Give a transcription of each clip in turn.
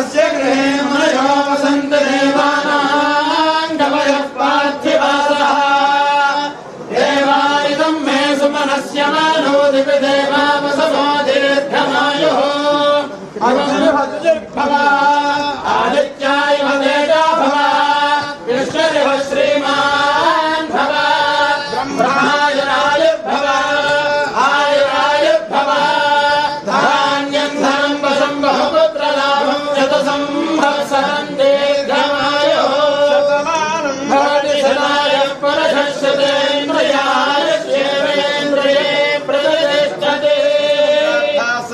देवस्य गृहे मनयो वसन्त देवानां कवयः पार्थिवासः देवायुधं मे सुमनस्य मानो दिवि देवावसवो दीर्घमायुः अवसुर्भव आदित्याय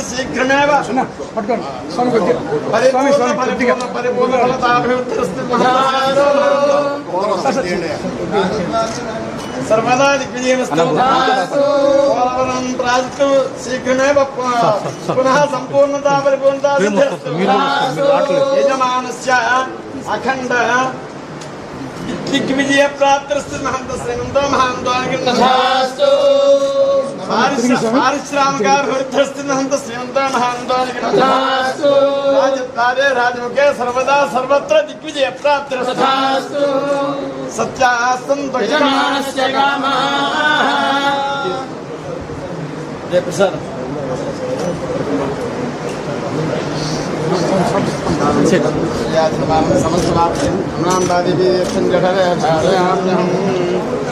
అతి శీఘ్రమేవ పరిపూర్ణ పరిపూర్ణ పరిపూర్ణ సర్వదా దిగ్విజయమస్తు పోలవరం ప్రాజెక్టు శీఘ్రమే పునః సంపూర్ణత పరిపూర్ణత యజమానస్య అఖండ దిగ్విజయ ప్రాప్తిస్తు మహంత శ్రీమంతో మహాంతో पारिश्रामिकारुद्धस्थिनहन्तस्यन्तानहान्तानिकिमथास्तु राजमुखे सर्वदा सर्वत्र दिग्विजय प्राप्तिरस्तु सत्यासन् द्वयमानस्य कामाः जय प्रसाद समस्त समाप्ति हनुमान दादी भी संगठन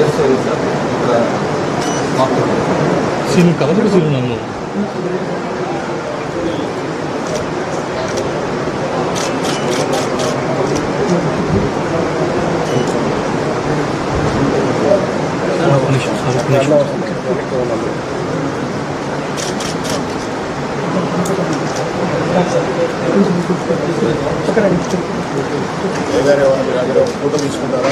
పోయి తిరిగి రా. చిను చిను కలపక చిను నన్ను ఒక నిమిషం సార్ తీసుకుంటారా